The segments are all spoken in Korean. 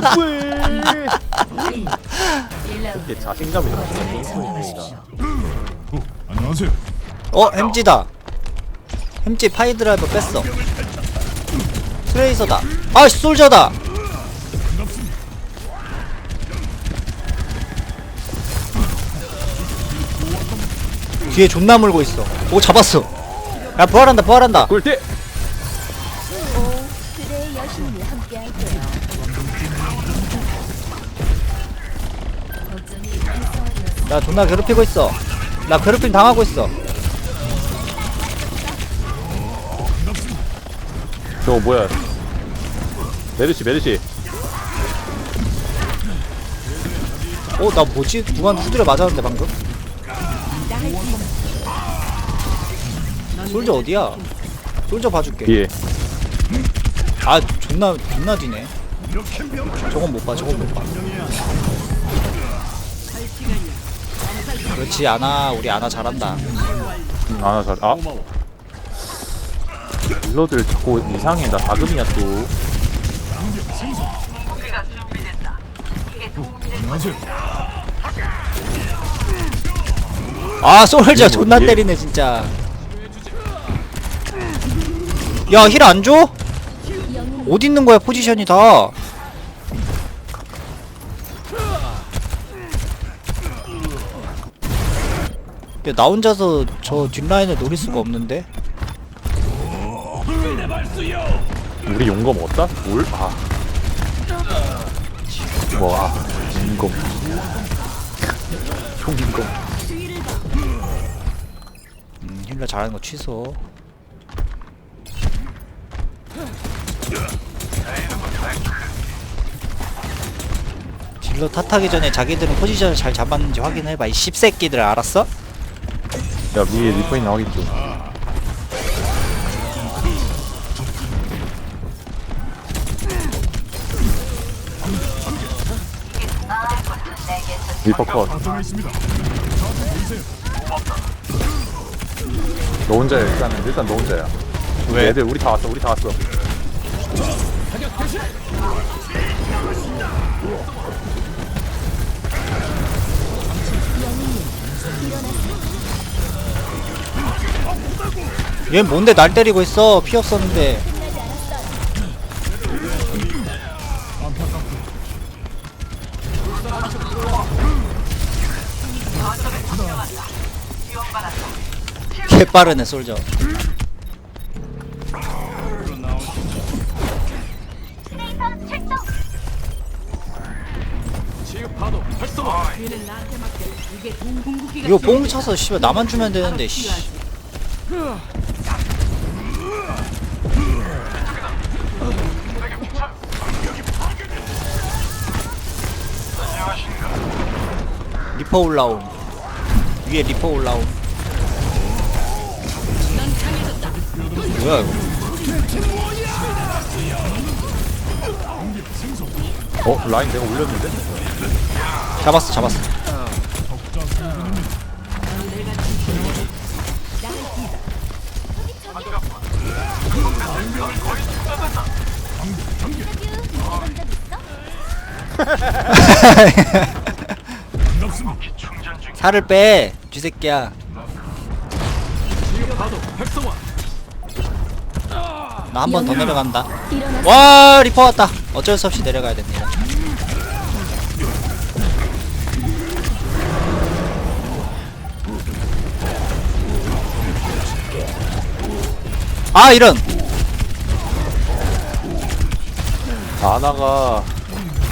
1라운드 이게 자신감이 넘치는. 안녕하세요. 어 햄찌다. 햄찌 파이드라이버 뺐어. 트레이서다. 아 솔저다. 뒤에 존나 물고 있어. 오 잡았어. 야 부활한다 부활한다. 여신이 함께할 거야. 거 야 존나 괴롭히고 있어. 나 괴롭힘 당하고 있어. 저거 뭐야? 메르시 메르시. 어 나 뭐지? 누구한테 후드려 맞았는데 방금? 솔저 어디야? 솔저 봐줄게. 뒤에. 아 존나 존나 뒤네. 저건 못봐 저건 못봐 그렇지 아나 우리 아나 잘한다 음, 아나 잘. 아. 딜러들 자꾸 이상해. 나 자금이야 또. 아 솔저 존나 뭐지? 때리네 진짜 야 힐 안 줘? 어디 있는 거야 포지션이 다 야, 나 혼자서 저 뒷라인을 노릴 수가 없는데 우리 용검 어디다? 뭘? 아. 뭐, 아. 용검. 용검. 음, 힐러 잘하는 거 취소 딜러 탓하기 전에 자기들은 포지션을 잘 잡았는지 확인해봐 이 씹새끼들 알았어? 야, 위에 리퍼인 나오겠죠. 리퍼 컷. 너 혼자야, 일단은. 일단 너 혼자야. 왜? 애들, 우리 다 왔어, 우리 다 왔어. 얘 뭔데 날 때리고 있어? 피 없었는데. 개 빠르네 솔저. 이거 뽕 차서 씨발 나만 주면 되는데 씨 리퍼 올라옴 위에 리퍼 올라옴 뭐야 이거 어? 라인 내가 올렸는데? 잡았어 잡았어 살을 빼 쥐새끼야. 나 한 번 더 내려간다. 와 리퍼 왔다. 어쩔 수 없이 내려가야 됩니다. 아 이런. 아나가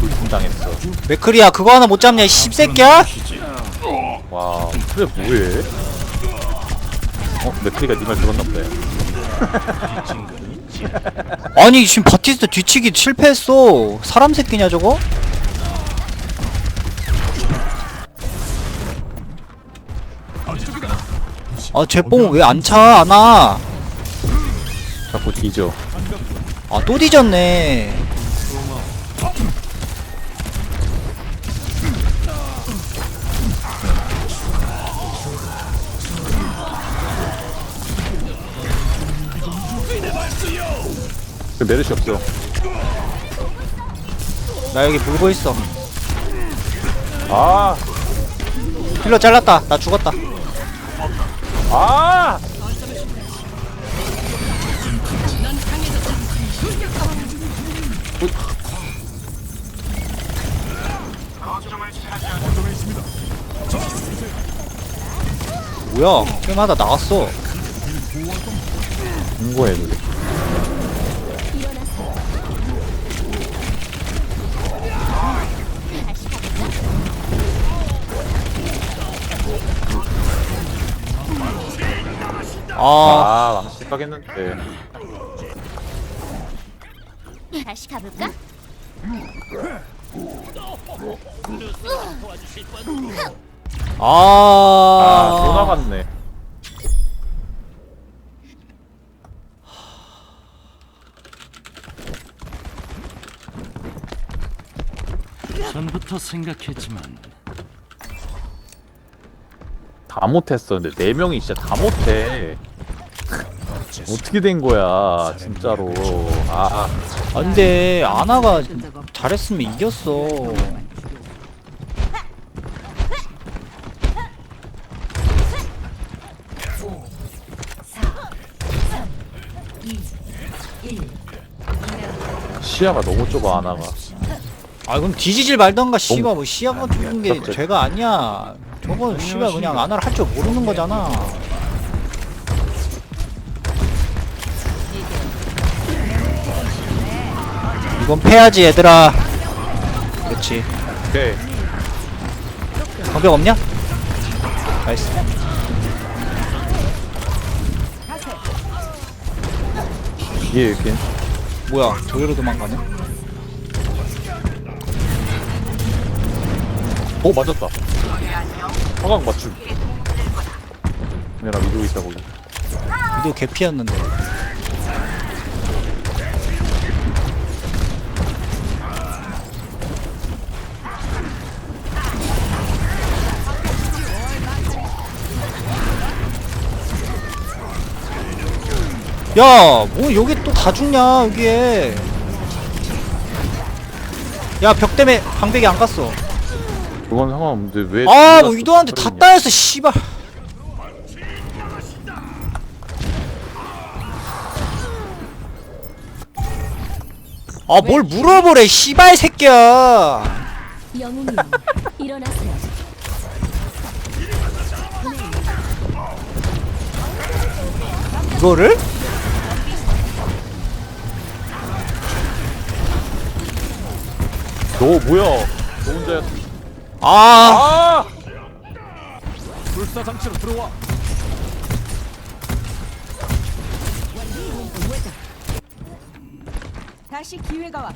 불신당했어. 맥크리야 그거 하나 못 잡냐 이 씹새끼야 와, 그래 뭐해? 어? 맥크리가 네말 들었나 보네. 아니 지금 바티스타 뒤치기 실패했어 사람 새끼냐 저거? 아 쟤뽕 왜 안 차? 안와 자꾸 뒤져. 아또 뒤졌네 그 메르시 없어. 나 여기 물고 있어 아, 힐러 잘랐다 나 죽었다 아! 뭐야 게임하다 나왔어 공고해, 노래. 아 아, 망치 가겠는데. 다시 가볼까? 아, 또 아, 나갔네. 전부터 생각했지만 다 못했어. 근데 네 명이 진짜 다 못해. 어떻게 된 거야, 진짜로. 아, 아 근데 아나가 잘했으면 이겼어 시야가 너무 좁아, 아나가. 아 그럼 뒤지질 말던가 씨발 뭐 시야가 죽은 게. 죄가 아니야 저건 씨발 그냥 아나를 할 줄 모르는 거잖아 이건 패야지 얘들아 그렇지 오케이. 방벽 없냐? 나이스 뒤에 이렇게. 뭐야 저기로 도망가네 어, 맞았다. 화각 맞춤. 내가 믿고 있다, 거기. 이도 개피였는데 야, 뭐 여기 또 다 죽냐 여기에? 야, 벽 때문에 방벽이 안 갔어. 그건 상관없는데, 왜. 아, 뭐 위도한테 다. 따였어, 씨발. 아, 뭘 물어보래, 씨발 새끼야. 영웅님 일어나세요. 이거를? 너 뭐야? 너 혼자야. 아, 아! 불사 장치로 들어와. 다시 기회가 왔.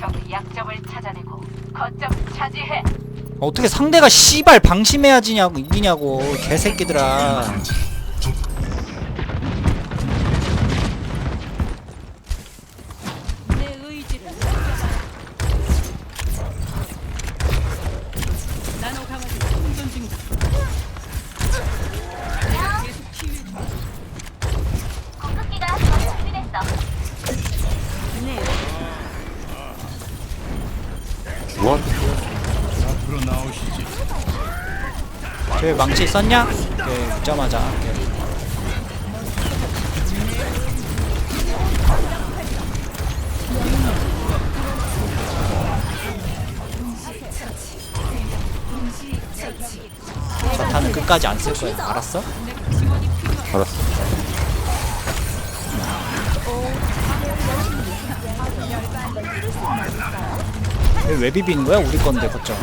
적의 약점을 찾아내고 거점을 차지해. 어떻게 상대가 씨발 방심해야지냐고 이기냐고 개새끼들아. 쟤 망치 썼냐? 오케이, 붙자마자. 오케이. 자탄은 끝까지 안 쓸 거야. 알았어? 알았어. 왜, 왜 비비는 거야? 우리 건데, 거점.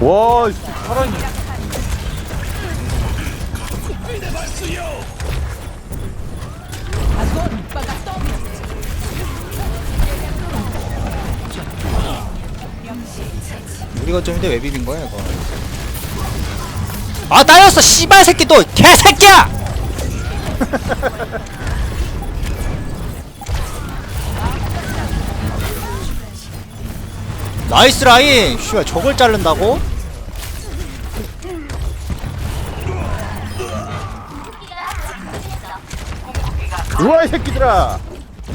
와, 이 새끼 살아있네. 우리 거점인데 왜 비빈 거야, 이거? 아, 따였어! 씨발 새끼 또! 개새끼야! 나이스 라인! 씨발 저걸 자른다고? 우와, 이 새끼들아!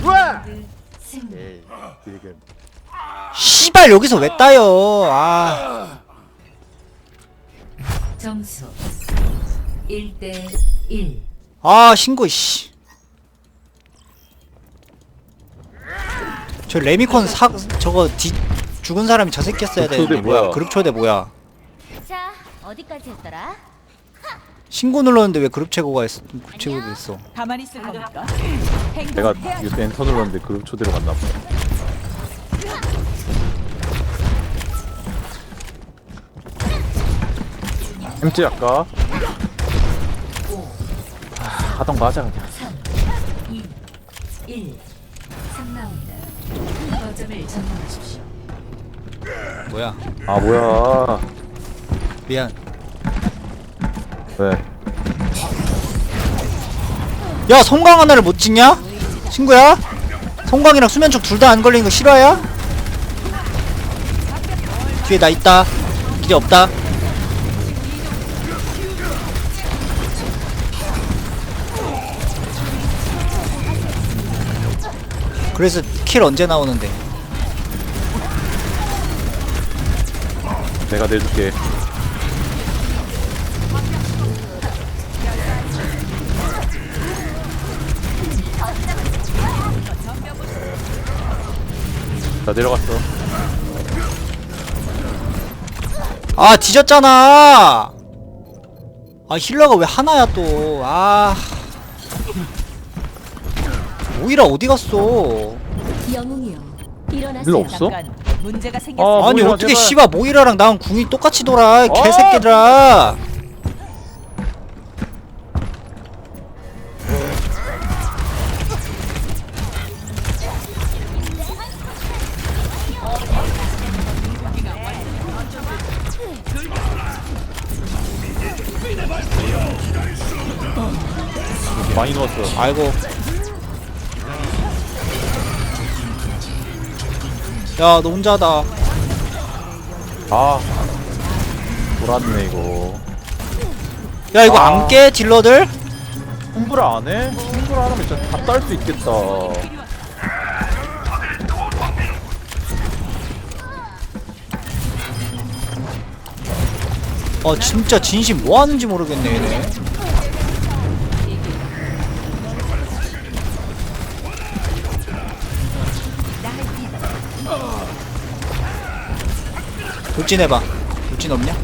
우와! 에이 지금 씨발 여기서 왜 따요 아 점수 1대 1 아 신고 씨. 저 레미콘 사 저거 뒤 죽은 사람이 저 새끼였어야 그룹 초대 되는데. 뭐야? 뭐야? 그룹 초대 뭐야? 자, 어디까지 했더라? 신고 눌렀는데 왜 그룹 최고가 있어 그룹 최고가 됐어? 가만히 있을 겁니까? 내가 행동해야지. 이때 엔터 눌렀는데 그룹 초대로 갔나 보네. 햄찌 아까? 아, 하던가 하자 그냥. 2 1 3라운드. 거점을 점령하십시오 뭐야? 아 뭐야? 미안. 왜? 야 송강 하나를 못 찍냐? 친구야? 송강이랑 수면촉 둘다 안 걸리는 거 실화야 뒤에 나 있다. 길이 없다. 그래서 킬 언제 나오는데 내가 내줄게. 나 내려갔어. 아 뒤졌잖아. 아 힐러가 왜 하나야 또아. 오이라 어디 갔어? 영웅이여, 일로 일어나세요. 없어? 잠깐 문제가 생겼어. 아, 아니 모이라, 어떻게 제발. 씨발 모이라랑 나랑 궁이 똑같이 돌아 개새끼들아 많이 넣었어 아이고 야 너 혼자다 아 돌았네 이거 야 이거 아. 안 깨 딜러들? 홍보를 안 해? 홍보를 안 하면 진짜 다딸 수 있겠다 아 진짜 진심 뭐 하는지 모르겠네 얘네 돌진 해봐. 돌진 없냐?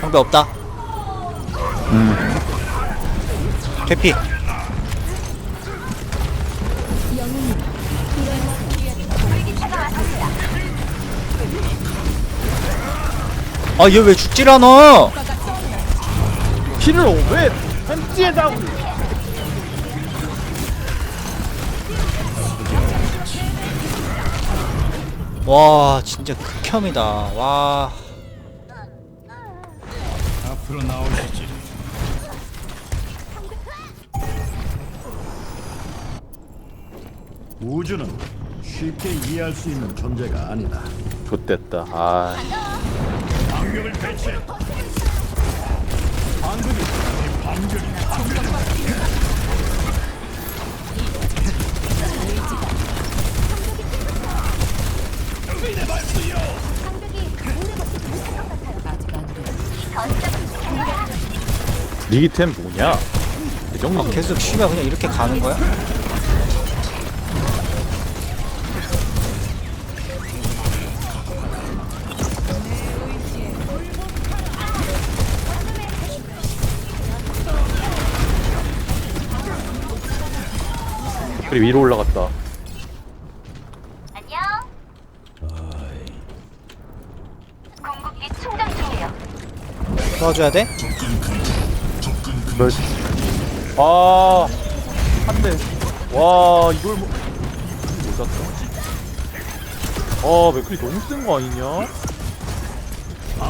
방배 없다. 음. 퇴피. 아 얘 왜 죽질 않아? 피를 왜 햄찌에다 와 진짜 극혐이다 와 앞으로 나오시지. 우주는 쉽게 이해할 수 있는 존재가 아니다. 좋됐다 아 방벽을 배치해. 방벽이 방벽이 리기템 뭐냐 대정리 아, 계속 쉬면 그냥 이렇게 가는 거야? 그리 위로 올라갔다 안녕. 궁극기 충전 중이에요. 도와줘야 돼? 멸시. 아 한 대. 와 이걸 뭐 못샀다 아 맥클이 너무 센 거 아니냐?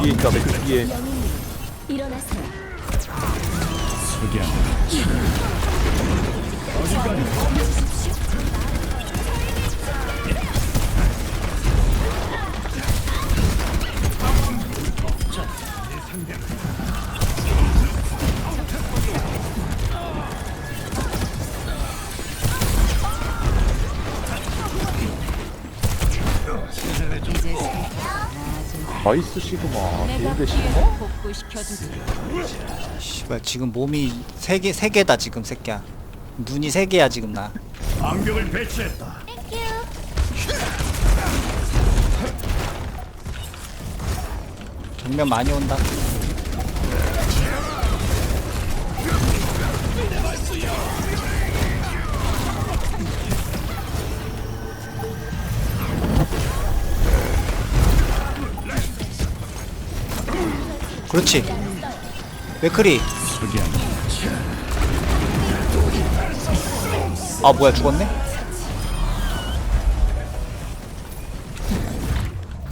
뒤에 있다 맥클 뒤에. 일어나세요. 나이스 시그마 피해를 시그마? 씨발 지금 몸이 세 개 세 개다 지금 새끼야. 눈이 세 개야 지금 나. 방벽을 배치했다. 정면 많이 온다. 그렇지. 맥크리. 아 뭐야 죽었네?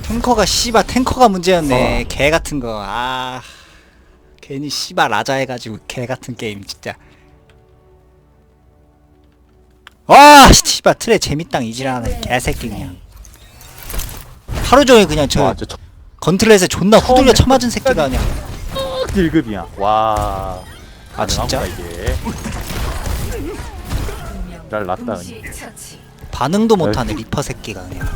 탱커가 씨발 탱커가 문제였네 개 같은 거아 괜히 씨발 라자 해가지고 개 같은 게임 진짜 와 씨발 트레 재밌당 이지라는 개새끼 그냥 하루 종일 그냥 저 와 건틀렛에 존나 후들려 처음에 쳐맞은 새끼가 첫 1급이야. 와. 아 진짜? 가능하구나, 이게. 잘 났다 그냥 동시 처치. 반응도 못하네 리퍼 새끼가 그냥